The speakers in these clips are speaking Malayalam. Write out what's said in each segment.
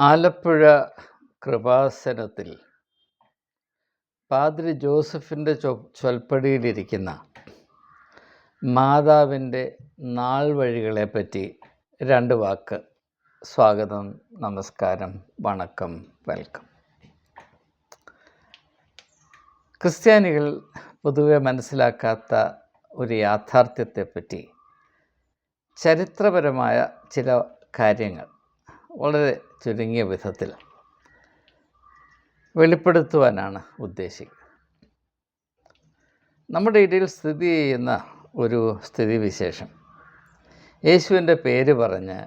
ആലപ്പുഴ കൃപാസനത്തിൽ പാദ്രി ജോസഫിന്റെ ചൊ ചൊൽപ്പടിയിലിരിക്കുന്ന മാതാവിന്റെ നാൾ വഴികളെപ്പറ്റി രണ്ട് വാക്ക്. സ്വാഗതം നമസ്കാരം വണക്കം വെൽക്കം. ക്രിസ്ത്യാനികൾ പൊതുവെ മനസ്സിലാക്കാത്ത ഒരു യാഥാർത്ഥ്യത്തെപ്പറ്റി ചരിത്രപരമായ ചില കാര്യങ്ങൾ. വളരെ ചുരുങ്ങിയ വിധത്തിൽ വെളിപ്പെടുത്തുവാനാണ് ഉദ്ദേശിക്കുന്നത് നമ്മുടെ ഇടയിൽ സ്ഥിതി ചെയ്യുന്ന ഒരു സ്ഥിതിവിശേഷം. യേശുവിന്റെ പേര് പറഞ്ഞ്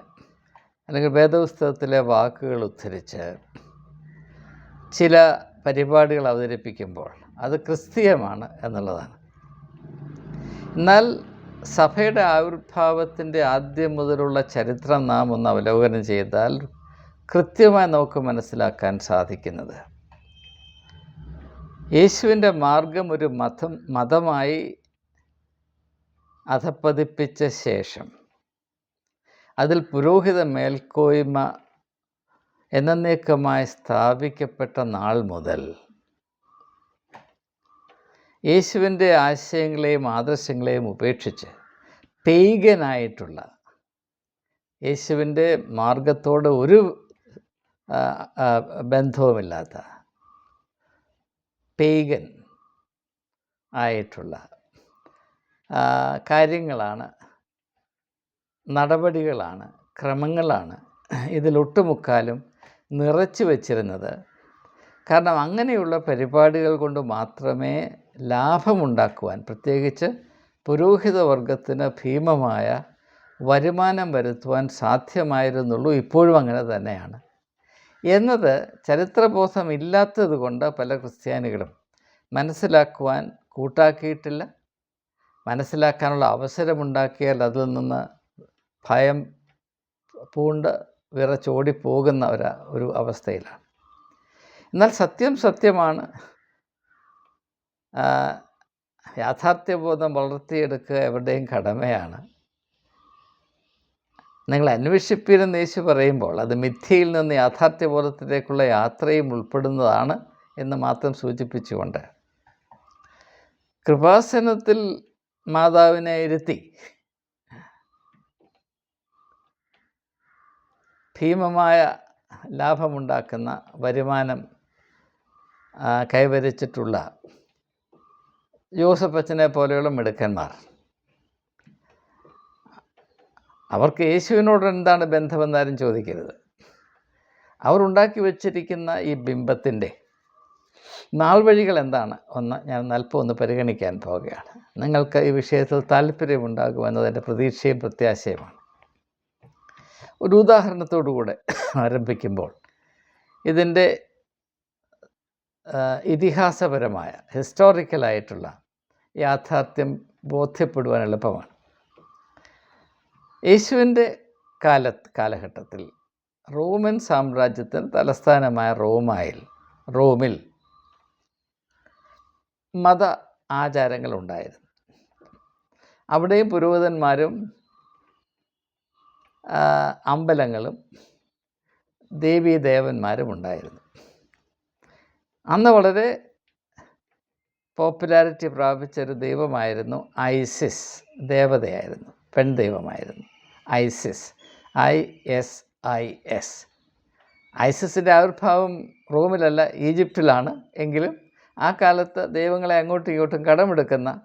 അല്ലെങ്കിൽ വേദപുസ്തകത്തിലെ വാക്കുകൾ ഉദ്ധരിച്ച് ചില പരിപാടികൾ അവതരിപ്പിക്കുമ്പോൾ അത് ക്രിസ്തീയമാണ് എന്നുള്ളതാണ്. എന്നാൽ സഭയുടെ ആവിർഭാവത്തിന്റെ ആദ്യം മുതലുള്ള ചരിത്രം നാം ഒന്ന് അവലോകനം ചെയ്താൽ കൃത്യമായി നമുക്ക് മനസ്സിലാക്കാൻ സാധിക്കുന്നത്. യേശുവിന്റെ മാർഗം ഒരു മതം മതമായി അധപ്പതിപ്പിച്ച ശേഷം അതിൽ പുരോഹിത മേൽക്കോയ്മ എന്നേക്കമായി സ്ഥാപിക്കപ്പെട്ട നാൾ മുതൽ യേശുവിന്റെ ആശയങ്ങളെയും ആദർശങ്ങളെയും ഉപേക്ഷിച്ച് പെയ്ഗനായിട്ടുള്ള യേശുവിന്റെ മാർഗത്തോട് ഒരു ബന്ധവുമില്ലാത്ത പേഗൻ ആയിട്ടുള്ള കാര്യങ്ങളാണ് നടപടികളാണ് ക്രമങ്ങളാണ് ഇതിലൊട്ടുമുക്കാലും നിറച്ചു വച്ചിരുന്നത്. കാരണം അങ്ങനെയുള്ള പരിപാടികൾ കൊണ്ട് മാത്രമേ ലാഭമുണ്ടാക്കുവാൻ പ്രത്യേകിച്ച് പുരോഹിത വർഗത്തിന് ഭീമമായ വരുമാനം വരുത്തുവാൻ സാധ്യമായിരുന്നുള്ളൂ. ഇപ്പോഴും അങ്ങനെ തന്നെയാണ്. എന്നത് ചരിത്രബോധമില്ലാത്തത് കൊണ്ട് പല ക്രിസ്ത്യാനികളും മനസ്സിലാക്കുവാൻ കൂട്ടാക്കിയിട്ടില്ല. മനസ്സിലാക്കാനുള്ള അവസരമുണ്ടാക്കിയാൽ അതിൽ നിന്ന് ഭയം പൂണ്ട് വിറച്ചോടിപ്പോകുന്ന ഒരു ഒരു അവസ്ഥയിലാണ്. എന്നാൽ സത്യം സത്യമാണ്. യാഥാർത്ഥ്യബോധം വളർത്തിയെടുക്കുക എവിടെയും കടമയാണ്. നിങ്ങൾ അന്വേഷിപ്പീരെന്ന് യേശു പറയുമ്പോൾ അത് മിഥ്യയിൽ നിന്ന് യാഥാർത്ഥ്യബോധത്തിലേക്കുള്ള യാത്രയും ഉൾപ്പെടുന്നതാണ് എന്ന് മാത്രം സൂചിപ്പിച്ചുകൊണ്ട്. കൃപാസനത്തിൽ മാതാവിനെ ഇരുത്തി. ഭീമമായ ലാഭമുണ്ടാക്കുന്ന വരുമാനം കൈവരിച്ചിട്ടുള്ള ജോസഫ് പോലെയുള്ള മിടുക്കന്മാർ. അവർക്ക് യേശുവിനോട് എന്താണ് ബന്ധമെന്നാരും ചോദിക്കരുത്. അവർ ഉണ്ടാക്കി വച്ചിരിക്കുന്ന ഈ ബിംബത്തിന്റെ നാൾ വഴികൾ എന്താണ്? ഒന്ന് ഞാൻ അല്പം ഒന്ന് പരിഗണിക്കാൻ പോവുകയാണ്. നിങ്ങൾക്ക് ഈ വിഷയത്തിൽ താല്പര്യമുണ്ടാകുമെന്നതിന്റെ പ്രതീക്ഷയും പ്രത്യാശയുമാണ്. ഒരു ഉദാഹരണത്തോടുകൂടെ ആരംഭിക്കുമ്പോൾ ഇതിന്റെ ഇതിഹാസപരമായ ഹിസ്റ്റോറിക്കലായിട്ടുള്ള യാഥാർത്ഥ്യം ബോധ്യപ്പെടുവാൻ എളുപ്പമാണ്. യേശുവിന്റെ കാല കാലഘട്ടത്തിൽ റോമൻ സാമ്രാജ്യത്തിന് തലസ്ഥാനമായ റോമായിൽ റോമിൽ മത ആചാരങ്ങൾ ഉണ്ടായിരുന്നു അവിടെയും പുരോഹിതന്മാരും അമ്പലങ്ങളും ദേവീദേവന്മാരും ഉണ്ടായിരുന്നു. അന്ന് വളരെ പോപ്പുലാരിറ്റി പ്രാപിച്ച ഒരു ദൈവമായിരുന്നു ഐസിസ് ദേവതയായിരുന്നു പെൺദൈവമായിരുന്നു. Isis. I S I S. ഐസിസിന്റെ ആവിർഭാവം റോമിലല്ല ഈജിപ്തിലാണ്. എങ്കിലും ആ കാലത്ത് ദൈവങ്ങളെ അങ്ങോട്ടും ഇങ്ങോട്ടും കടമെടുക്കുന്ന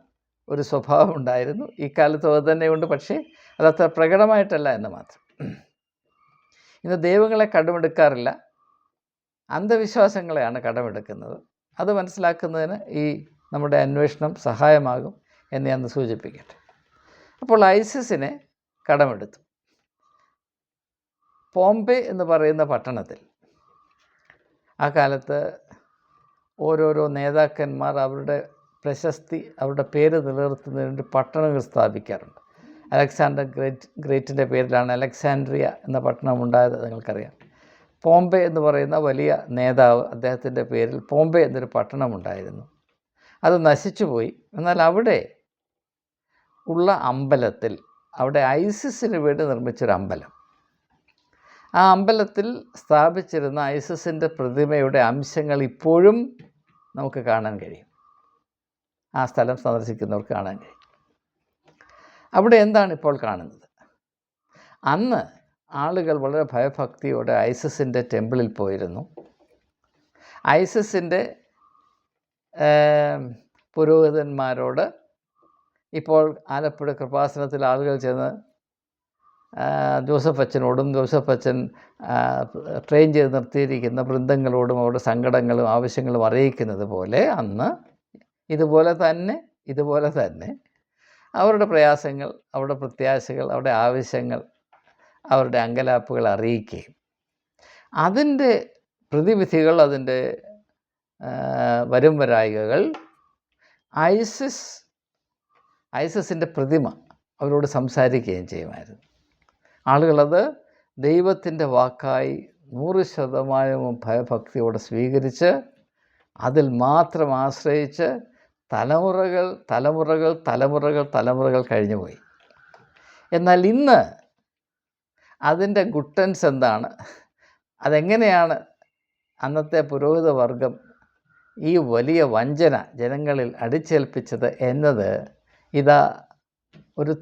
ഒരു സ്വഭാവം ഉണ്ടായിരുന്നു. ഈ കാലത്ത് അത് തന്നെയുണ്ട്. പക്ഷേ അതത്ര പ്രകടമായിട്ടല്ല എന്ന് മാത്രം. ഇന്ന് ദൈവങ്ങളെ കടമെടുക്കാറില്ല. അന്ധവിശ്വാസങ്ങളെയാണ് കടമെടുക്കുന്നത്. അത് മനസ്സിലാക്കുന്നതിന് ഈ നമ്മുടെ അന്വേഷണം സഹായമാകും എന്ന് ഞാൻ സൂചിപ്പിക്കട്ടെ. അപ്പോൾ ഐസിസിനെ കടമെടുത്തു. പോംബെ എന്ന് പറയുന്ന പട്ടണത്തിൽ ആ കാലത്ത് ഓരോരോ നേതാക്കന്മാർ അവരുടെ പ്രശസ്തി അവരുടെ പേര് നിലനിർത്തുന്നതിന് വേണ്ടി പട്ടണങ്ങൾ സ്ഥാപിക്കാറുണ്ട്. അലക്സാണ്ടർ ഗ്രേറ്റ് ഗ്രേറ്റിന്റെ പേരിലാണ് അലക്സാൻഡ്രിയ എന്ന പട്ടണം ഉണ്ടായത് നിങ്ങൾക്കറിയാം. പോംബെ എന്ന് പറയുന്ന വലിയ നേതാവ് അദ്ദേഹത്തിന്റെ പേരിൽ പോംബെ എന്നൊരു പട്ടണം ഉണ്ടായിരുന്നു. അത് നശിച്ചുപോയി. എന്നാൽ അവിടെ ഉള്ള അമ്പലത്തിൽ അവിടെ ഐസിസിന് വേണ്ടി നിർമ്മിച്ചൊരു അമ്പലം. ആ അമ്പലത്തിൽ സ്ഥാപിച്ചിരുന്ന ഐസസിന്റെ പ്രതിമയുടെ അംശങ്ങൾ ഇപ്പോഴും നമുക്ക് കാണാൻ കഴിയും. ആ സ്ഥലം സന്ദർശിക്കുന്നവർക്ക് കാണാൻ കഴിയും. അവിടെ എന്താണ് ഇപ്പോൾ കാണുന്നത്? അന്ന് ആളുകൾ വളരെ ഭയഭക്തിയോടെ ഐസസിന്റെ ടെമ്പിളിൽ പോയിരുന്നു. ഐസസിന്റെ പുരോഹിതന്മാരോട് ഇപ്പോൾ ആലപ്പുഴ കൃപാസനത്തിൽ ആളുകൾ ചെന്ന് ജോസഫ് അച്ഛനോടും ജോസഫ് അച്ഛൻ ട്രെയിൻ ചെയ്ത് നിർത്തിയിരിക്കുന്ന വൃന്ദങ്ങളോടും അവരുടെ സങ്കടങ്ങളും ആവശ്യങ്ങളും അറിയിക്കുന്നത് പോലെ അന്ന് ഇതുപോലെ തന്നെ ഇതുപോലെ തന്നെ അവരുടെ പ്രയാസങ്ങൾ അവരുടെ പ്രത്യാശകൾ അവരുടെ ആവശ്യങ്ങൾ അവരുടെ അങ്കലാപ്പുകൾ അറിയിക്കുകയും അതിന്റെ പ്രതിവിധികൾ അതിന്റെ വരും വരായികകൾ ഐസിസ് ഐസസിന്റെ പ്രതിമ അവരോട് സംസാരിക്കുകയും ചെയ്യുമായിരുന്നു. ആളുകളത് ദൈവത്തിന്റെ വാക്കായി നൂറ് ശതമാനവും ഭയഭക്തിയോടെ സ്വീകരിച്ച് അതിൽ മാത്രം ആശ്രയിച്ച് തലമുറകൾ തലമുറകൾ തലമുറകൾ തലമുറകൾ കഴിഞ്ഞുപോയി. എന്നാൽ ഇന്ന് അതിന്റെ ഗുട്ടൻസ് എന്താണ്? അതെങ്ങനെയാണ് അന്നത്തെ പുരോഹിത വർഗം ഈ വലിയ വഞ്ചന ജനങ്ങളിൽ അടിച്ചേൽപ്പിച്ചത് എന്നത് ഇതാ ഒരു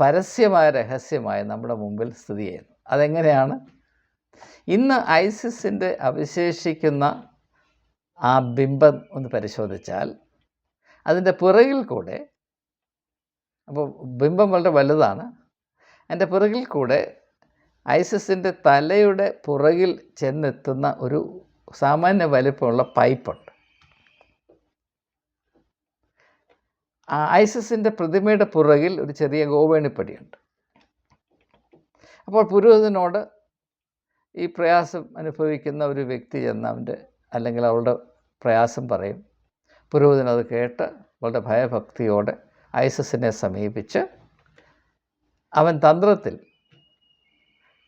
പരസ്യമായ രഹസ്യമായി നമ്മുടെ മുമ്പിൽ സ്ഥിതി ചെയ്യുന്നു. അതെങ്ങനെയാണ്? ഇന്ന് ഐസിസിന്റെ അവശേഷിക്കുന്ന ആ ബിംബം ഒന്ന് പരിശോധിച്ചാൽ അതിന്റെ പിറകിൽ കൂടെ അപ്പോൾ ബിംബം വളരെ വലുതാണ് അതിന്റെ പിറകിൽ കൂടെ ഐസിസിന്റെ തലയുടെ പുറകിൽ ചെന്നെത്തുന്ന ഒരു സാമാന്യ വലിപ്പമുള്ള പൈപ്പുണ്ട് ആ ഐസിസിന്റെ പ്രതിമയുടെ പുറകിൽ ഒരു ചെറിയ ഗോവേണിപ്പടിയുണ്ട്. അപ്പോൾ പുരോഹിതനോട് ഈ പ്രയാസം അനുഭവിക്കുന്ന ഒരു വ്യക്തി ചെന്ന് അവന്റെ അല്ലെങ്കിൽ അവളുടെ പ്രയാസം പറയും. പുരോഹിതൻ അത് കേട്ട് അവളുടെ ഭയഭക്തിയോടെ ഐസസിനെ സമീപിച്ച് അവൻ തന്ത്രത്തിൽ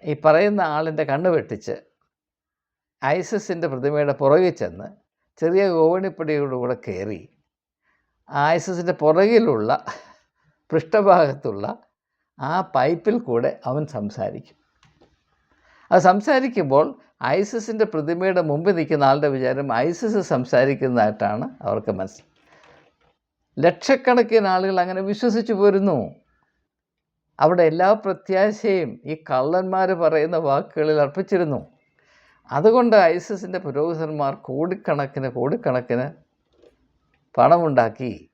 ഈ പറയുന്ന ആളിന്റെ കണ്ണ് വെട്ടിച്ച് ഐസസിന്റെ പ്രതിമയുടെ പുറകിൽ ചെന്ന് ചെറിയ ഗോവണിപ്പടിയോടുകൂടെ കയറി ഐസസിന്റെ പുറകിലുള്ള പൃഷ്ഠഭാഗത്തുള്ള ആ പൈപ്പിൽ കൂടെ അവൻ സംസാരിക്കും. അത് സംസാരിക്കുമ്പോൾ ഐസിസിന്റെ പ്രതിമയുടെ മുമ്പിൽ നിൽക്കുന്ന ആളുടെ വിചാരം ഐസിസ് സംസാരിക്കുന്നതായിട്ടാണ് അവർക്ക് മനസ്സിൽ ലക്ഷക്കണക്കിന് ആളുകൾ അങ്ങനെ വിശ്വസിച്ചു പോരുന്നു. അവിടെ എല്ലാ പ്രത്യാശയും ഈ കള്ളന്മാർ പറയുന്ന വാക്കുകളിൽ അർപ്പിച്ചിരുന്നു. അതുകൊണ്ട് ഐസിസിന്റെ പുരോഹിതന്മാർ കോടിക്കണക്കിന് കോടിക്കണക്കിന് പണമുണ്ടാക്കി.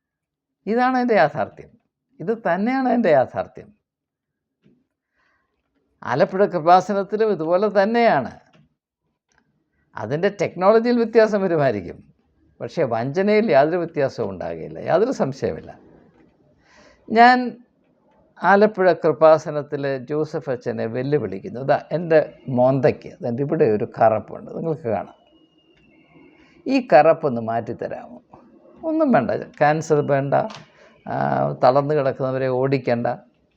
ഇതാണ് എന്റെ യാഥാർത്ഥ്യം. ഇത് തന്നെയാണ് എന്റെ യാഥാർത്ഥ്യം. ആലപ്പുഴ കൃപാസനത്തിലും ഇതുപോലെ തന്നെയാണ്. അതിന്റെ ടെക്നോളജിയിൽ വ്യത്യാസം വരുമായിരിക്കും. പക്ഷേ വഞ്ചനയിൽ യാതൊരു വ്യത്യാസവും ഉണ്ടാകില്ല. യാതൊരു സംശയമില്ല ഞാൻ ആലപ്പുഴ കൃപാസനത്തിലെ ജോസഫ് അച്ഛനെ വെല്ലുവിളിക്കുന്നു. ഇതാ എന്റെ മോന്തയ്ക്ക് അതിന്റെ ഇവിടെ ഒരു കറപ്പുണ്ട്. നിങ്ങൾക്ക് കാണാം. ഈ കറപ്പൊന്ന് മാറ്റിത്തരാമോ? ഒന്നും വേണ്ട. ക്യാൻസർ വേണ്ട. തളർന്നു കിടക്കുന്നവരെ ഓടിക്കേണ്ട.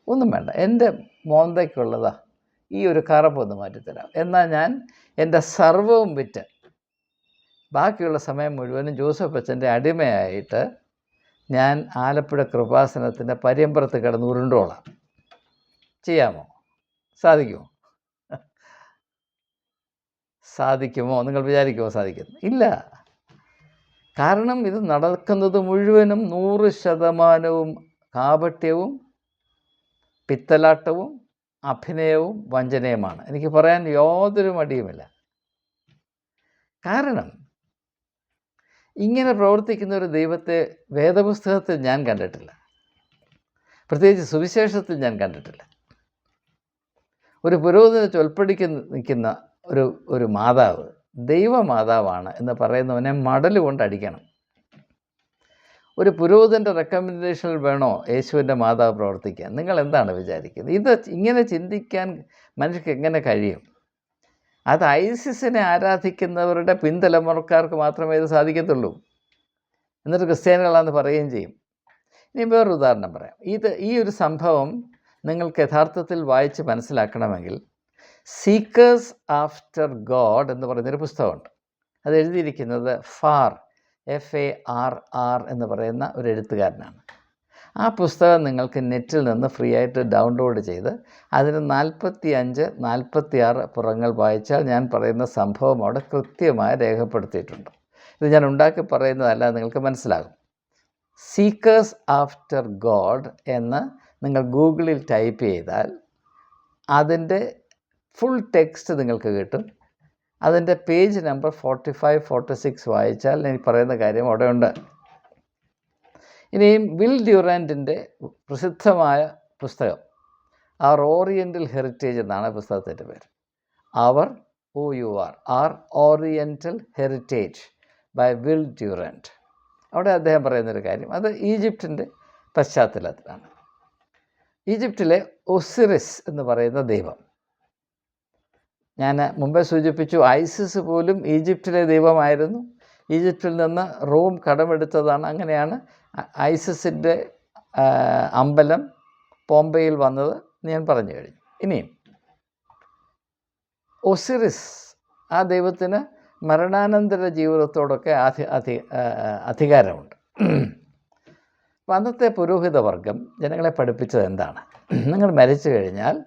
ഒന്നും വേണ്ട. എന്റെ മോന്തയ്ക്കുള്ളതാ. ഈ ഒരു കറപ്പൊന്ന് മാറ്റിത്തരാം. എന്നാൽ ഞാൻ എന്റെ സർവവും വിറ്റ് ബാക്കിയുള്ള സമയം മുഴുവനും ജോസഫ് അച്ഛന്റെ അടിമയായിട്ട് ഞാൻ ആലപ്പുഴ കൃപാസനത്തിന്റെ പര്യമ്പരത്ത് കിടന്ന് ഉരുണ്ടോളാം. ചെയ്യാമോ? സാധിക്കുമോ? സാധിക്കുമോ? നിങ്ങൾ വിചാരിക്കുമോ സാധിക്കുന്നു ഇല്ല. കാരണം ഇത് നടക്കുന്നത് മുഴുവനും നൂറ് ശതമാനവും കാപട്യവും പിത്തലാട്ടവും അഭിനയവും വഞ്ചനയുമാണ്. എനിക്ക് പറയാൻ യാതൊരു മടിയുമില്ല. കാരണം ഇങ്ങനെ പ്രവർത്തിക്കുന്ന ഒരു ദൈവത്തെ വേദപുസ്തകത്തിൽ ഞാൻ കണ്ടിട്ടില്ല. പ്രത്യേകിച്ച് സുവിശേഷത്തിൽ ഞാൻ കണ്ടിട്ടില്ല. ഒരു പുരോഹിതനെ ചൊൽപ്പടിക്ക് നിൽക്കുന്ന ഒരു ഒരു മാതാവ് ദൈവമാതാവാണ് എന്ന് പറയുന്നവനെ മടൽ കൊണ്ട് അടിക്കണം. ഒരു പുരോഹിതന്റെ റെക്കമെൻഡേഷനിൽ വേണോ യേശുവിന്റെ മാതാവ് പ്രവർത്തിക്കാൻ? നിങ്ങൾ എന്താണ് വിചാരിക്കുന്നത്? ഇത് ഇങ്ങനെ ചിന്തിക്കാൻ മനുഷ്യർക്ക് എങ്ങനെ കഴിയും? അത് ഐസിസിനെ ആരാധിക്കുന്നവരുടെ പിൻതലമുറക്കാർക്ക് മാത്രമേ ഇത് സാധിക്കത്തുള്ളൂ. എന്നിട്ട് ക്രിസ്ത്യാനികളാണെന്ന് പറയുകയും ചെയ്യും. ഇനി വേറൊരു ഉദാഹരണം പറയാം. ഇത് ഈ ഒരു സംഭവം നിങ്ങൾക്ക് യഥാർത്ഥത്തിൽ വായിച്ച് മനസ്സിലാക്കണമെങ്കിൽ സീക്കേഴ്സ് ആഫ്റ്റർ ഗോഡ് എന്ന് പറയുന്നൊരു പുസ്തകമുണ്ട്. അത് എഴുതിയിരിക്കുന്നത് Farr F A R R എന്ന് പറയുന്ന ഒരു എഴുത്തുകാരനാണ്. ആ പുസ്തകം നിങ്ങൾക്ക് നെറ്റിൽ നിന്ന് ഫ്രീ ആയിട്ട് ഡൗൺലോഡ് ചെയ്ത് അതിന് നാൽപ്പത്തി അഞ്ച് നാൽപ്പത്തി ആറ് പുറങ്ങൾ വായിച്ചാൽ ഞാൻ പറയുന്ന സംഭവം അവിടെ കൃത്യമായി രേഖപ്പെടുത്തിയിട്ടുണ്ട്. ഇത് ഞാൻ ഉണ്ടാക്കി പറയുന്നതല്ല നിങ്ങൾക്ക് മനസ്സിലാകും. സീക്കേഴ്സ് ആഫ്റ്റർ ഗോഡ് എന്ന് നിങ്ങൾ ഗൂഗിളിൽ ടൈപ്പ് ചെയ്താൽ അതിന്റെ ഫുൾ ടെക്സ്റ്റ് നിങ്ങൾക്ക് കിട്ടും. അതിന്റെ page number forty five forty six വായിച്ചാൽ എനിക്ക് പറയുന്ന കാര്യം അവിടെ ഉണ്ട്. ഇനിയും വിൽ ഡ്യൂറാന്റിന്റെ പ്രസിദ്ധമായ പുസ്തകം ആർ ഓറിയന്റൽ ഹെറിറ്റേജ് എന്നാണ് പുസ്തകത്തിന്റെ പേര്. അവർ O U R R oriental heritage by Will Durant അവിടെ അദ്ദേഹം പറയുന്നൊരു കാര്യം അത് ഈജിപ്തിന്റെ പശ്ചാത്തലത്തിലാണ്. ഈജിപ്തിലെ ഒസിറിസ് എന്ന് പറയുന്ന ദൈവം. ഞാൻ മുമ്പേ സൂചിപ്പിച്ചു ഐസിസ് പോലും ഈജിപ്തിലെ ദൈവമായിരുന്നു. ഈജിപ്തിൽ നിന്ന് റോം കടമെടുത്തതാണ്. അങ്ങനെയാണ് ഐസിസിന്റെ അമ്പലം പോംബയിൽ വന്നത് ഞാൻ പറഞ്ഞു കഴിഞ്ഞു. ഇനിയും ഒസിറിസ് ആ ദൈവത്തിന് മരണാനന്തര ജീവിതത്തോടൊക്കെ അധി അധി അധികാരമുണ്ട്. അപ്പം അന്നത്തെ പുരോഹിതവർഗം ജനങ്ങളെ പഠിപ്പിച്ചത് എന്താണ്? നിങ്ങൾ മരിച്ചു കഴിഞ്ഞാൽ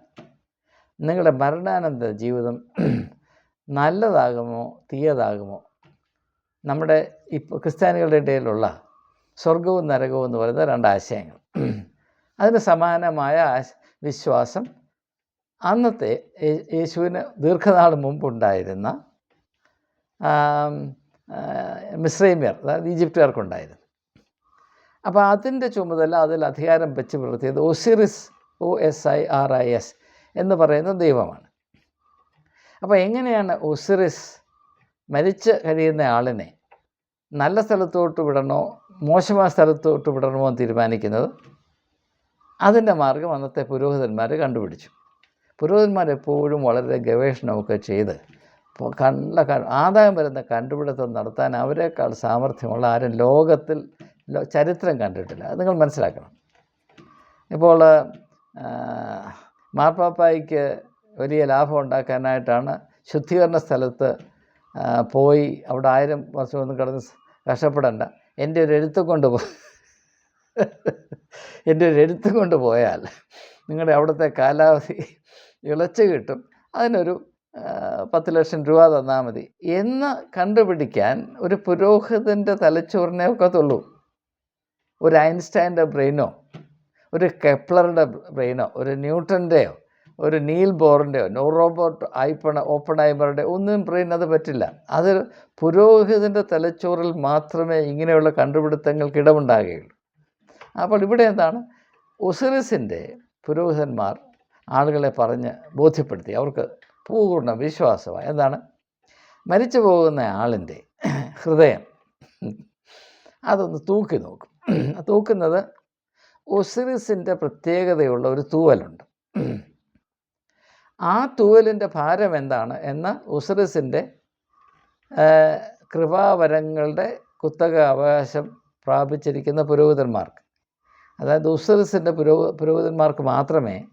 നിങ്ങളുടെ മരണാനന്തര ജീവിതം നല്ലതാകുമോ തീയതാകുമോ? നമ്മുടെ ഇപ്പോൾ ക്രിസ്ത്യാനികളുടെ ഇടയിലുള്ള സ്വർഗവും നരകവും എന്ന് പറയുന്ന രണ്ട് ആശയങ്ങൾ. അതിന് സമാനമായ വിശ്വാസം അന്നത്തെ യേശുവിന് ദീർഘനാൾ മുമ്പുണ്ടായിരുന്ന മിശ്രൈമ്യർ അതായത് ഈജിപ്തുകാർക്കുണ്ടായിരുന്നു. അപ്പോൾ അതിന്റെ ചുമതല അതിൽ അധികാരം വെച്ച് പുലർത്തിയത് Osiris O S I R I S എന്ന് പറയുന്ന ദൈവമാണ്. അപ്പോൾ എങ്ങനെയാണ് ഒസിറിസ് മരിച്ച് കഴിയുന്ന ആളിനെ നല്ല സ്ഥലത്തോട്ട് വിടണോ മോശമായ സ്ഥലത്തോട്ട് വിടണമോ എന്ന് തീരുമാനിക്കുന്നത്? അതിന്റെ മാർഗം അന്നത്തെ പുരോഹിതന്മാർ കണ്ടുപിടിച്ചു. പുരോഹിതന്മാർ എപ്പോഴും വളരെ ഗവേഷണമൊക്കെ ചെയ്ത് കണ്ട ആദായം വരുന്ന കണ്ടുപിടുത്തം നടത്താൻ അവരെക്കാൾ സാമർഥ്യമുള്ള ആരും ലോകത്തിൽ ചരിത്രം കണ്ടിട്ടില്ല. അത് നിങ്ങൾ മനസ്സിലാക്കണം. ഇപ്പോൾ മാർപ്പാപ്പായ്ക്ക് വലിയ ലാഭം ഉണ്ടാക്കാനായിട്ടാണ് ശുദ്ധീകരണ സ്ഥലത്ത് പോയി അവിടെ ആയിരം വർഷമൊന്നും കിടന്ന് കഷ്ടപ്പെടണ്ട. എന്റെ ഒരു എഴുത്ത് കൊണ്ട് പോ എന്റെ ഒരു എഴുത്ത് കൊണ്ട് പോയാൽ നിങ്ങളുടെ അവിടുത്തെ കാലാവധി ഇളച്ച് കിട്ടും. അതിനൊരു പത്ത് ലക്ഷം രൂപ തന്നാൽ മതി. എന്ന് കണ്ടുപിടിക്കാൻ ഒരു പുരോഹിതന്റെ തലച്ചോറിനെ ഒക്കത്തുള്ളൂ. ഒരു ഐൻസ്റ്റൈന്റെ ബ്രെയിനോ ഒരു കെപ്ലറുടെ ബ്രെയിനോ ഒരു ന്യൂട്ടന്റെയോ ഒരു നീൽ ബോറിന്റെയോ നോ റോബോട്ട് ഐപ്പണ ഓപ്പണൈമറുടെ ഒന്നും ബ്രെയിൻ അത് പറ്റില്ല. അത് പുരോഹിതന്റെ തലച്ചോറിൽ മാത്രമേ ഇങ്ങനെയുള്ള കണ്ടുപിടുത്തങ്ങൾക്ക് ഇടമുണ്ടാകുകയുള്ളൂ. അപ്പോൾ ഇവിടെ എന്താണ്? ഒസിറിസിന്റെ പുരോഹിതന്മാർ ആളുകളെ പറഞ്ഞ് ബോധ്യപ്പെടുത്തി. അവർക്ക് പൂർണ വിശ്വാസമായി. എന്താണ്? മരിച്ചു പോകുന്ന ആളിന്റെ ഹൃദയം. അതൊന്ന് തൂക്കി നോക്കും. തൂക്കുന്നത് ഒസിറിസിന്റെ പ്രത്യേകതയുള്ള ഒരു തൂവലുണ്ട്. ആ തൂവലിന്റെ ഭാരം എന്താണ് എന്ന ഒസിറിസിന്റെ കൃപാവരങ്ങളുടെ കുത്തക അവകാശം പ്രാപിച്ചിരിക്കുന്ന പുരോഹിതന്മാർക്ക്. അതായത് ഉസറിസിന്റെ പുരോ പുരോഹിതന്മാർക്ക് മാത്രമേ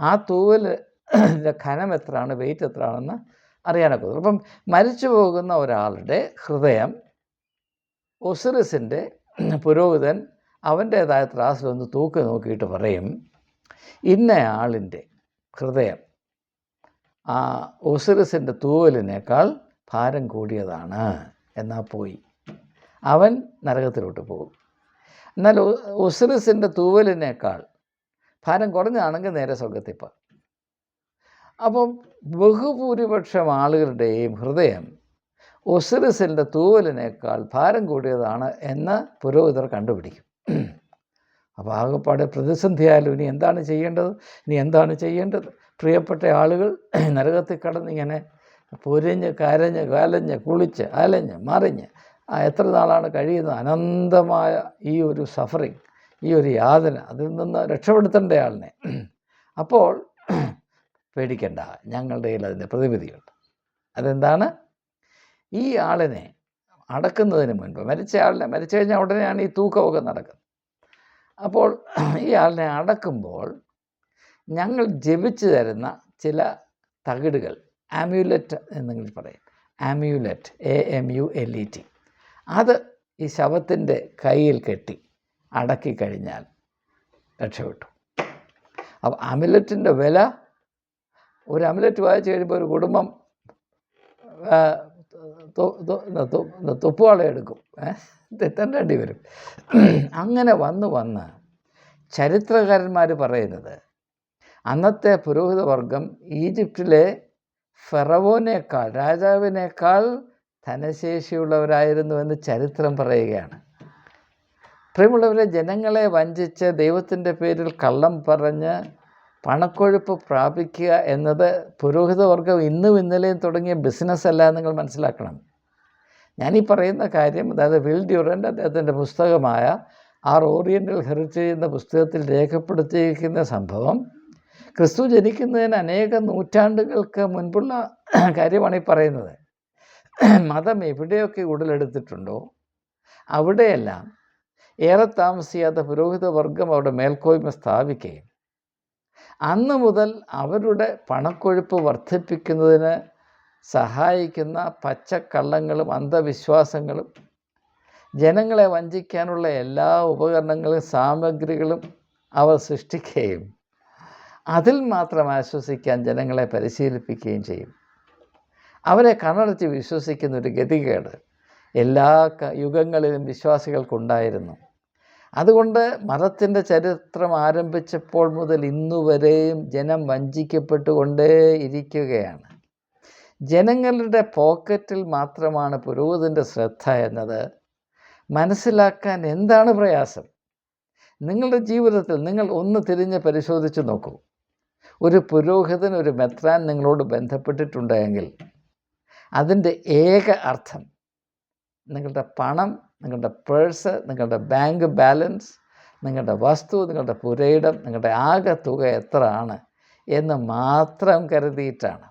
ആ തൂവലിന്റെ ഖനം എത്രയാണ് വെയിറ്റ് എത്രയാണെന്ന് അറിയാനൊക്കെ അപ്പം മരിച്ചു പോകുന്ന ഒരാളുടെ ഹൃദയം ഒസിറിസിന്റെ പുരോഹിതൻ അവന്റേതായ ത്രാസിലൊന്ന് തൂക്കി നോക്കിയിട്ട് പറയും ഇന്ന ആളിന്റെ ഹൃദയം ആ ഒസിറിസിന്റെ തൂവലിനേക്കാൾ ഭാരം കൂടിയതാണ്. എന്നാൽ പോയി. അവൻ നരകത്തിലോട്ട് പോകും. എന്നാൽ ഒസിറിസിന്റെ തൂവലിനേക്കാൾ ഭാരം കുറഞ്ഞാണെങ്കിൽ നേരെ സ്വർഗത്തിപ്പോൾ അപ്പം ബഹുഭൂരിപക്ഷം ആളുകളുടെയും ഹൃദയം ഒസിറിസിന്റെ തൂവലിനേക്കാൾ ഭാരം കൂടിയതാണ് എന്ന് പുരോഹിതർ കണ്ടുപിടിക്കും. അപ്പോൾ ആകെപ്പാടെ പ്രതിസന്ധിയായാലും ഇനി എന്താണ് ചെയ്യേണ്ടത്? ഇനി എന്താണ് ചെയ്യേണ്ടത്? പ്രിയപ്പെട്ട ആളുകൾ നരകത്തിൽ കടന്നിങ്ങനെ പൊരിഞ്ഞ് കരഞ്ഞ് കാലഞ്ഞ് കുളിച്ച് അലഞ്ഞ് മറിഞ്ഞ് എത്ര നാളാണ് കഴിയുന്നത്? അനന്തമായ ഈ ഒരു സഫറിങ് ഈ ഒരു യാതന അതിൽ നിന്ന് രക്ഷപ്പെടുത്തേണ്ട ആളിനെ. അപ്പോൾ പേടിക്കേണ്ട. ഞങ്ങളുടെ കയ്യിൽ അതിന്റെ പ്രതിവിധിയുണ്ട്. അതെന്താണ്? ഈ ആളിനെ അടക്കുന്നതിന് മുൻപ് മരിച്ച ആളിനെ മരിച്ചു കഴിഞ്ഞാൽ ഉടനെയാണ് ഈ തൂക്കമൊക്കെ നടക്കുന്നത്. അപ്പോൾ ഈ ആളിനെ അടക്കുമ്പോൾ ഞങ്ങൾ ജപിച്ചു തരുന്ന ചില തകിടുകൾ ആമ്യുലറ്റ് എന്നെങ്കിലും പറയും. Amulet A M U L E T അത് ഈ ശവത്തിന്റെ കയ്യിൽ കെട്ടി അടക്കി കഴിഞ്ഞാൽ രക്ഷപ്പെട്ടു. അപ്പോൾ അമിലറ്റിന്റെ വില ഒരു അമിലറ്റ് വായിച്ചു കഴിയുമ്പോൾ ഒരു കുടുംബം തൊപ്പുവാള എടുക്കും. തെറ്റേണ്ടി വരും. അങ്ങനെ വന്ന് വന്ന് ചരിത്രകാരന്മാർ പറയുന്നത് അന്നത്തെ പുരോഹിതവർഗം ഈജിപ്തിലെ ഫെറവോനേക്കാൾ രാജാവിനേക്കാൾ ധനശേഷിയുള്ളവരായിരുന്നുവെന്ന് ചരിത്രം പറയുകയാണ്. പ്രിയമുള്ളവരെ ജനങ്ങളെ വഞ്ചിച്ച് ദൈവത്തിന്റെ പേരിൽ കള്ളം പറഞ്ഞ് പണക്കൊഴുപ്പ് പ്രാപിക്കുക എന്നത് പുരോഹിതവർഗം ഇന്നും ഇന്നലെയും തുടങ്ങിയ ബിസിനസ് അല്ല നിങ്ങൾ മനസ്സിലാക്കണം. ഞാനീ പറയുന്ന കാര്യം അതായത് വിൽ ഡ്യൂറന്റ് അദ്ദേഹത്തിന്റെ പുസ്തകമായ ആർ ഓറിയന്റൽ ഹെറിറ്റേജ് എന്ന പുസ്തകത്തിൽ രേഖപ്പെടുത്തിയിരിക്കുന്ന സംഭവം ക്രിസ്തു ജനിക്കുന്നതിന് അനേക നൂറ്റാണ്ടുകൾക്ക് മുൻപുള്ള കാര്യമാണ് ഈ പറയുന്നത്. മതം എവിടെയൊക്കെ ഉടലെടുത്തിട്ടുണ്ടോ അവിടെയെല്ലാം ഏറെ താമസിയാത്ത പുരോഹിത വർഗം അവിടെ മേൽക്കോയ്മ സ്ഥാപിക്കുകയും അന്ന് മുതൽ അവരുടെ പണക്കൊഴുപ്പ് വർദ്ധിപ്പിക്കുന്നതിന് സഹായിക്കുന്ന പച്ചക്കള്ളങ്ങളും അന്ധവിശ്വാസങ്ങളും ജനങ്ങളെ വഞ്ചിക്കാനുള്ള എല്ലാ ഉപകരണങ്ങളും സാമഗ്രികളും അവർ സൃഷ്ടിക്കുകയും അതിൽ മാത്രം ആശ്വസിക്കാൻ ജനങ്ങളെ പരിശീലിപ്പിക്കുകയും ചെയ്യും. അവരെ കണ്ണടച്ച് വിശ്വസിക്കുന്ന ഒരു ഗതികേട് എല്ലാ യുഗങ്ങളിലും വിശ്വാസികൾക്കുണ്ടായിരുന്നു. അതുകൊണ്ട് മതത്തിന്റെ ചരിത്രം ആരംഭിച്ചപ്പോൾ മുതൽ ഇന്നുവരെയും ജനം വഞ്ചിക്കപ്പെട്ടുകൊണ്ടേ ഇരിക്കുകയാണ് ജനങ്ങളുടെ പോക്കറ്റിൽ മാത്രമാണ് പുരോഹിതന്റെ ശ്രദ്ധ എന്നത്. മനസ്സിലാക്കാൻ എന്താണ് പ്രയാസം? നിങ്ങളുടെ ജീവിതത്തിൽ നിങ്ങൾ ഒന്ന് തിരിഞ്ഞ് പരിശോധിച്ച് നോക്കൂ. ഒരു പുരോഹിതൻ ഒരു മെത്രാൻ നിങ്ങളോട് ബന്ധപ്പെട്ടിട്ടുണ്ടെങ്കിൽ അതിന്റെ ഏക അർത്ഥം നിങ്ങളുടെ പണം നിങ്ങളുടെ പേഴ്സ് നിങ്ങളുടെ ബാങ്ക് ബാലൻസ് നിങ്ങളുടെ വസ്തു നിങ്ങളുടെ പുരയിടം നിങ്ങളുടെ ആകെ തുക എത്രയാണ് എന്ന് മാത്രം കരുതിയിട്ടാണ്.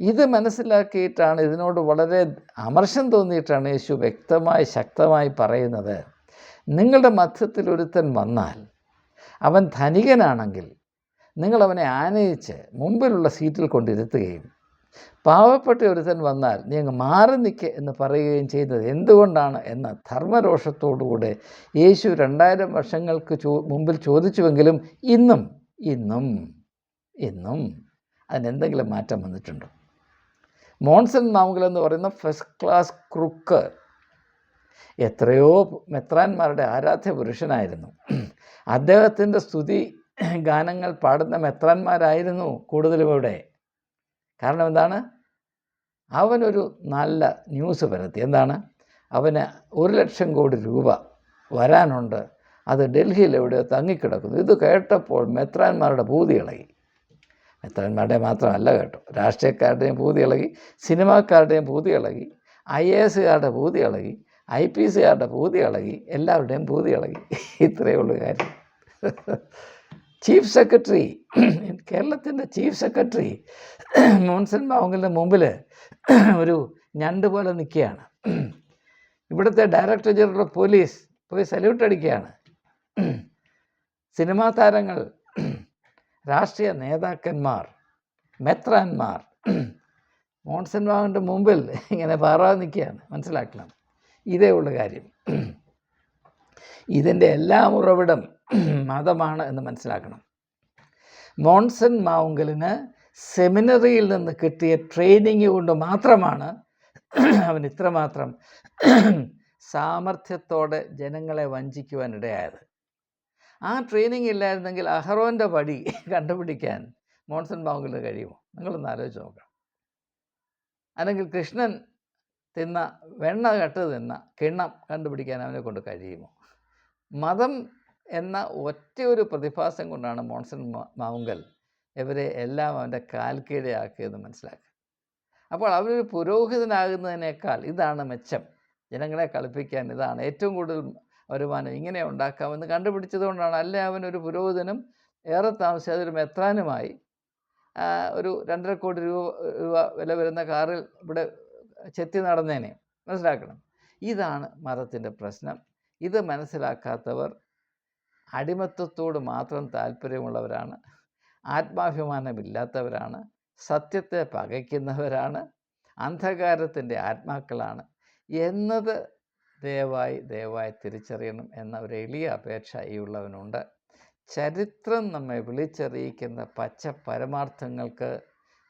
ഇത് മനസ്സിലാക്കിയിട്ടാണ് ഇതിനോട് വളരെ അമർഷം തോന്നിയിട്ടാണ് യേശു വ്യക്തമായി ശക്തമായി പറയുന്നത്. നിങ്ങളുടെ മധ്യത്തിൽ ഒരുത്തൻ വന്നാൽ അവൻ ധനികനാണെങ്കിൽ നിങ്ങൾ അവനെ ആനയിച്ച് മുമ്പിലുള്ള സീറ്റിൽ കൊണ്ടിരുത്തുകയും പാവപ്പെട്ട ഒരുത്തൻ വന്നാൽ നീ അങ്ങ് മാറി നിൽക്ക് എന്ന് പറയുകയും ചെയ്യുന്നത് എന്തുകൊണ്ടാണ് എന്ന ധർമ്മരോഷത്തോടുകൂടെ യേശു രണ്ടായിരം വർഷങ്ങൾക്ക് ചോ മുമ്പിൽ ചോദിച്ചുവെങ്കിലും ഇന്നും ഇന്നും ഇന്നും അതിനെന്തെങ്കിലും മാറ്റം വന്നിട്ടുണ്ടോ? മോൺസൺ മാമുകൾ എന്ന് പറയുന്ന ഫസ്റ്റ് ക്ലാസ് ക്രുക്ക് എത്രയോ മെത്രാന്മാരുടെ ആരാധ്യ പുരുഷനായിരുന്നു. അദ്ദേഹത്തിന്റെ സ്തുതി ഗാനങ്ങൾ പാടുന്ന മെത്രാന്മാരായിരുന്നു കൂടുതലും ഇവിടെ. കാരണം എന്താണ്? അവനൊരു നല്ല ന്യൂസ് പരത്തി എന്താണ്? അവന് ഒരു ലക്ഷം കോടി രൂപ വരാനുണ്ട്. അത് ഡൽഹിയിൽ എവിടെയോ തങ്ങിക്കിടക്കുന്നു. ഇത് കേട്ടപ്പോൾ മെത്രാന്മാരുടെ ഭൂതി ഇളകി. മെത്രാന്മാരുടെ മാത്രമല്ല കേട്ടോ. രാഷ്ട്രീയക്കാരുടെയും ഭൂതി ഇളകി. സിനിമാക്കാരുടെയും ഭൂതി ഇളകി. ഐ എ എസുകാരുടെ ഭൂതി ഇളകി. ഐ പി എസുകാരുടെ ഭൂതി ഇളകി. എല്ലാവരുടെയും ഭൂതി ഇളകി. ഇത്രയേ ഉള്ളൂ കാര്യം. ചീഫ് സെക്രട്ടറി കേരളത്തിന്റെ ചീഫ് സെക്രട്ടറി മോൻസൺ മാവുങ്കലിന്റെ മുമ്പിൽ ഒരു ഞണ്ട് പോലെ നിൽക്കുകയാണ്. ഇവിടുത്തെ ഡയറക്ടർ ജനറൽ ഓഫ് പോലീസ് പോയി സല്യൂട്ട് അടിക്കുകയാണ്. സിനിമാ താരങ്ങൾ രാഷ്ട്രീയ നേതാക്കന്മാർ മെത്രാന്മാർ മോൺസൺ ബാബുവിന്റെ മുമ്പിൽ ഇങ്ങനെ പാറാതെ നിൽക്കുകയാണ്. മനസ്സിലാക്കണം. ഇതേ ഉള്ള കാര്യം. ഇതിന്റെ എല്ലാം ഉറവിടം മതമാണ് എന്ന് മനസ്സിലാക്കണം. മോൺസൺ മാവുങ്കലിന് സെമിനറിയിൽ നിന്ന് കിട്ടിയ ട്രെയിനിങ് കൊണ്ട് മാത്രമാണ് അവൻ ഇത്രമാത്രം സാമർഥ്യത്തോടെ ജനങ്ങളെ വഞ്ചിക്കുവാൻ ഇടയായത് ആ ട്രെയിനിങ് ഇല്ലായിരുന്നെങ്കിൽ അഹറോന്റെ പടി കണ്ടുപിടിക്കാൻ മോൺസൺ മാവുങ്കലിന് കഴിയുമോ? നിങ്ങളൊന്ന് ആലോചിച്ച് നോക്കാം അല്ലെങ്കിൽ കൃഷ്ണൻ തിന്ന വെണ്ണ കട്ട് തിന്ന കിണ്ണം കണ്ടുപിടിക്കാൻ അവനെ കൊണ്ട് കഴിയുമോ? മതം എന്ന ഒറ്റ ഒരു പ്രതിഭാസം കൊണ്ടാണ് മോൺസൺ മാവുങ്കൽ ഇവരെ എല്ലാം അവന്റെ കാൽക്കീടയാക്കിയെന്ന് മനസ്സിലാക്കുക. അപ്പോൾ അവരൊരു പുരോഹിതനാകുന്നതിനേക്കാൾ ഇതാണ് മെച്ചം. ജനങ്ങളെ കളിപ്പിക്കാൻ ഇതാണ് ഏറ്റവും കൂടുതൽ വരുമാനം ഇങ്ങനെ ഉണ്ടാക്കാമെന്ന് കണ്ടുപിടിച്ചതുകൊണ്ടാണ് അല്ലേ അവനൊരു പുരോഹിതനും ഏറെ താമസിയാതെ ഒരു മെത്രാനുമായി ഒരു രണ്ടര കോടി രൂപ രൂപ വില വരുന്ന കാറിൽ ഇവിടെ ചെത്തി നടന്നേനെ. മനസ്സിലാക്കണം. ഇതാണ് മതത്തിന്റെ പ്രശ്നം. ഇത് മനസ്സിലാക്കാത്തവർ അടിമത്വത്തോട് മാത്രം താല്പര്യമുള്ളവരാണ് ആത്മാഭിമാനമില്ലാത്തവരാണ് സത്യത്തെ പകയ്ക്കുന്നവരാണ് അന്ധകാരത്തിന്റെ ആത്മാക്കളാണ് എന്നത് ദയവായി ദയവായി തിരിച്ചറിയണം എന്ന ഒരു എളിയ അപേക്ഷ ഈ ഉള്ളവനുണ്ട്. ചരിത്രം നമ്മെ വിളിച്ചറിയിക്കുന്ന പച്ച പരമാർത്ഥങ്ങൾക്ക്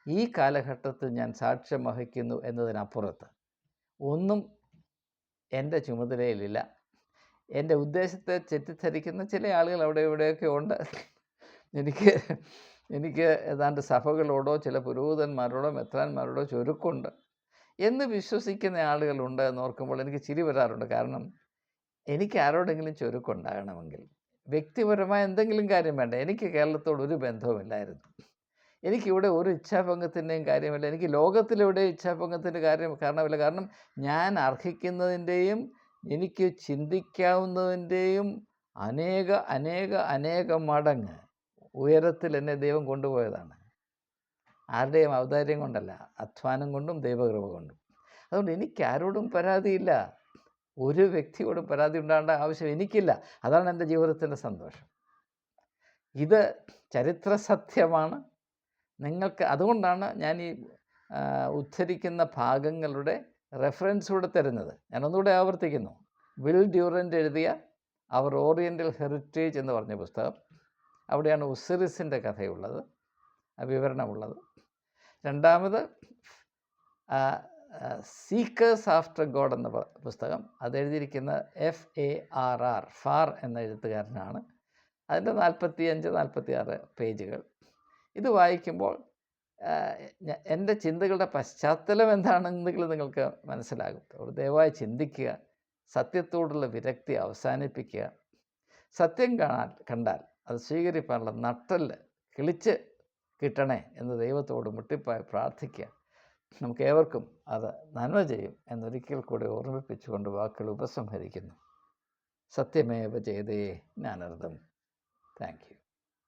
ഈ കാലഘട്ടത്തിൽ ഞാൻ സാക്ഷ്യം വഹിക്കുന്നു എന്നതിനപ്പുറത്ത് ഒന്നും എന്റെ ചുമതലയിലില്ല. എന്റെ ഉദ്ദേശത്തെ തെറ്റിദ്ധരിക്കുന്ന ചില ആളുകൾ അവിടെ ഇവിടെയൊക്കെ ഉണ്ട്. എനിക്ക് എനിക്ക് ഏതാണ്ട് സഭകളോടോ ചില പുരോഹിതന്മാരോടോ മെത്രാന്മാരോടോ ചുരുക്കുണ്ട്. എന്ന് വിശ്വസിക്കുന്ന ആളുകളുണ്ട് എന്ന് ഓർക്കുമ്പോൾ എനിക്ക് ചിരി വരാറുണ്ട്. കാരണം എനിക്ക് ആരോടെങ്കിലും ചുരുക്കുണ്ടാകണമെങ്കിൽ വ്യക്തിപരമായ എന്തെങ്കിലും കാര്യം വേണ്ട. എനിക്ക് കേരളത്തോട് ഒരു ബന്ധവുമില്ലായിരുന്നു. എനിക്കിവിടെ ഒരു ഇച്ഛാഭംഗത്തിന്റെയും കാര്യമില്ല. എനിക്ക് ലോകത്തിലെവിടെ ഇച്ഛാഭംഗത്തിന്റെ കാര്യം കാരണമില്ല കാരണം ഞാൻ അർഹിക്കുന്നതിന്റെയും എനിക്ക് ചിന്തിക്കാവുന്നതിന്റെയും അനേക അനേക അനേക മടങ്ങ് ഉയരത്തിൽ എന്നെ ദൈവം കൊണ്ടുപോയതാണ്. ആരുടെയും ഔദാര്യം കൊണ്ടല്ല അധ്വാനം കൊണ്ടും ദൈവകൃപ കൊണ്ടും. അതുകൊണ്ട് എനിക്ക് ആരോടും പരാതിയില്ല. ഒരു വ്യക്തിയോടും പരാതി ഉണ്ടാകേണ്ട ആവശ്യം എനിക്കില്ല. അതാണ് എന്റെ ജീവിതത്തിന്റെ സന്തോഷം. ഇത് ചരിത്ര സത്യമാണ്. നിങ്ങൾക്ക് അതുകൊണ്ടാണ് ഞാൻ ഈ ഉദ്ധരിക്കുന്ന ഭാഗങ്ങളുടെ റെഫറൻസ് കൂടെ തരുന്നത്. ഞാനൊന്നുകൂടെ ആവർത്തിക്കുന്നു. വിൽ ഡ്യൂറന്റ് എഴുതിയ അവർ ഓറിയന്റൽ ഹെറിറ്റേജ് എന്ന് പറഞ്ഞ പുസ്തകം. അവിടെയാണ് ഉസിറിസിന്റെ കഥയുള്ളത് വിവരണമുള്ളത്. രണ്ടാമത് സീക്കേഴ്സ് ആഫ്റ്റർ ഗോഡ് എന്ന പുസ്തകം. അത് എഴുതിയിരിക്കുന്ന F A R R Farr എന്ന എഴുത്തുകാരനാണ്. അതിന്റെ നാൽപ്പത്തി അഞ്ച് നാൽപ്പത്തി ആറ് പേജുകൾ. ഇത് വായിക്കുമ്പോൾ എന്റെ ചിന്തകളുടെ പശ്ചാത്തലം എന്താണെന്നെങ്കിലും നിങ്ങൾക്ക് മനസ്സിലാകും. ഒരു ദയവായി ചിന്തിക്കുക സത്യത്തോടുള്ള വിരക്തി അവസാനിപ്പിക്കുക. സത്യം കാണാൻ കണ്ടാൽ അത് സ്വീകരിക്കാനുള്ള നട്ടൽ കിളിച്ച് കിട്ടണേ എന്ന് ദൈവത്തോട് മുട്ടിപ്പായി പ്രാർത്ഥിക്കുക. നമുക്ക് ഏവർക്കും അത് നന്മ ചെയ്യും എന്നൊരിക്കൽ കൂടി ഓർമ്മിപ്പിച്ചുകൊണ്ട് വാക്കുകൾ ഉപസംഹരിക്കുന്നു. സത്യമേവ ചെയ്തേ ഞാനർത്ഥം താങ്ക് യു.